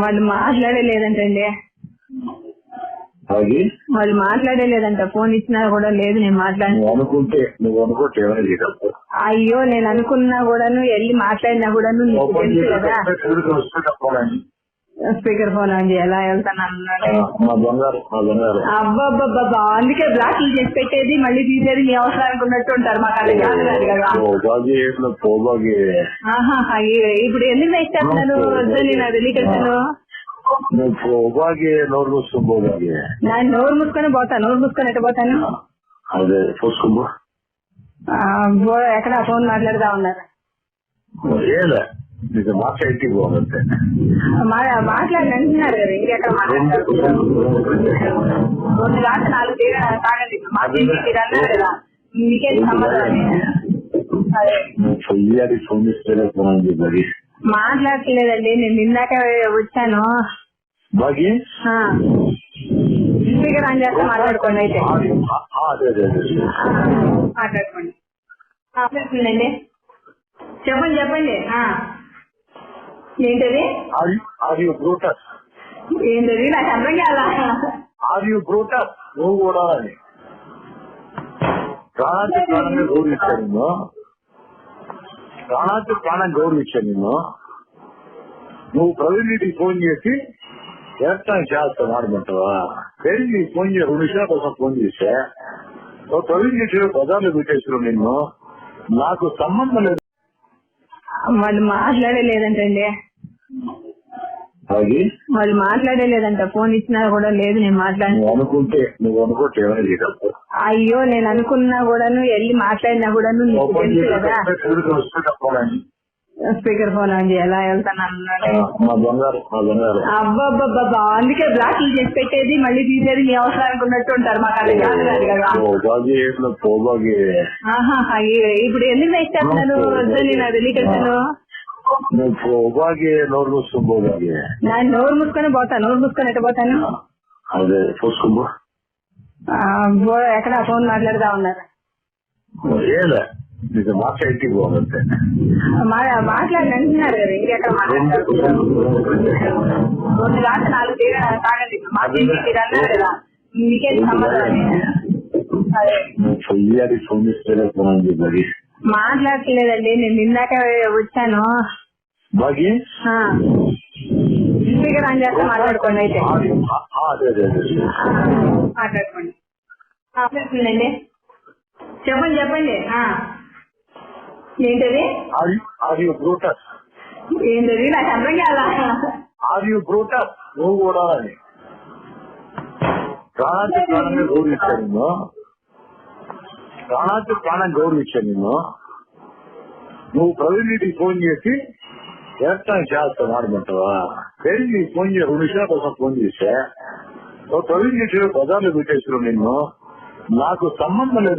వాళ్ళు మాట్లాడలేదంటండి. అది వాళ్ళు మాట్లాడలేదంట. ఫోన్ ఇచ్చినా కూడా లేదు నేను మాట్లాడి నువ్వు అనుకుంటే నువ్వు అనుకుంటే ఏమైనా చేయగలుగుతావు? అయ్యో నేను అనుకున్నా కూడాను వెళ్ళి మాట్లాడినా కూడాను నీకు తెలుసు కదా. స్పీకర్ ఫోన్ అండి ఎలా వెళ్తాను మా మా అబ్బబ్బబ్బబ్బా అందుకే బ్లాక్లు చేసి పెట్టేది మళ్ళీ తీసేది మీ అవసరానికి ఉన్నట్టు ఉంటారు మాకు ఆహా, అయ్యో, ఇప్పుడు ఎందుకు నేర్చేస్తున్నాను వద్దని నా తెలియకను నువ్వు పోబాగి నోరు మూసుకో పోబాగి నా నోరు మూసుకొని పోతాను నోరు మూసుకొని ఎట్ట పోతాను? అదే ఎక్కడ ఫోన్ మాట్లాడుతా ఉన్నారు. కదా ఇంకెక్కడ రెండు నాలుగు తీర తాగండి. మాట్లాడి కదా. మీకేం ఫోన్ మాట్లాడట్లేదండి. నేను నిన్నాక వచ్చాను. బాగి. స్పీకర్ ఆన్ చేస్తే మాట్లాడుకోండి అయితే. మాట్లాడుకోండి. చెప్పండి చెప్పండి. ఏంటది? ఆర్ యూ బ్రూటస్ ఏంటది? నాకు అర్థం కాదా? ఆర్ యూ బ్రూటస్ నువ్వు కూడా అని. ప్రాణానికి ప్రాణంగా గౌరవించాను నిన్ను. ప్రాణానికి ప్రాణం గౌరవించాను నిన్ను. నువ్వు ప్రవీణ్ రెడ్డికి ఫోన్ చేసి ఎలక్ట్రానిక్ చేస్తాను ఆడమంటావా ప్రవీణ్ నీకు ఫోన్ చేసి రెండు విషయాల కోసం ఫోన్ చేసా నువ్వు ప్రవీణ్ రెడ్డి బజార్లో పెట్టేస్తున్నావు నిన్ను. నాకు సంబంధం లేదు. వాళ్ళు మాట్లాడలేదంటండి. అది వాళ్ళు మాట్లాడలేదంట ఫోన్ ఇచ్చినా కూడా లేదు నేను మాట్లాడి నువ్వు అనుకుంటే నువ్వు అనుకుంటే ఏమైనా చేయగలుగుతావు? అయ్యో నేను అనుకున్నా కూడాను వెళ్ళి మాట్లాడినా కూడాను నీకు తెలుసు కదా. స్పీకర్ ఫోన్ అండి ఎలా వెళ్తాను మా మా అబ్బబ్బబ్బబ్బా అందుకే బ్లాక్లు చేసి పెట్టేది మళ్ళీ తీసేది మీ అవసరానికి ఉన్నట్టు ఉంటారు మాకు ఆహా, అయ్యో, ఇప్పుడు ఎందుకు నేర్చేస్తున్నాను వద్దని నా తెలియకను నువ్వు పోబాగి నోరు మూసుకో పోబాగి నా నోరు మూసుకొని పోతాను నోరు మూసుకొని ఎట్ట పోతాను? అదే చూసుకో ఆ, బో- ఎక్కడ ఫోన్ మాట్లాడుతా ఉన్నారు ఏలే నీకు మాట ఇంటికి పోగంతే మా- మాట్లాడి అంటున్నారు కదా ఇంకెక్కడ నాలుగు తీర తాగండి మాట్లాడి మీకేం సంబంధం ఫోన్ మరి. మాట్లాడట్లేదండి. నేను నిన్నాక వచ్చాను. బాగి. స్పీకర్ ఆన్ చేస్తే మాట్లాడుకోండి అయితే. మాట్లాడుకోండి. చెప్తుందండి చెప్పండి చెప్పండి. ఏంటది? ఆర్ బ్రూటస్ ఏంటది? నాకు అర్థం కాదా ఆర్ యూ బ్రూటస్ నువ్వు కూడా ప్రాణానికి ప్రాణం గౌరవించాను నిన్ను. నువ్వు ప్రవీణ్ ఫోన్ చేసి ఎలక్ట్రానిక్ చేస్తాను ఆడమంటావా ప్రవీణ్ నీకు ఫోన్ చేసి రెండు విషయాల కోసం ఫోన్ చేసా ప్రవీణ్ రెడ్డి బజార్లో పెట్టేస్తున్నావు నిన్ను. నాకు సంబంధం లేదు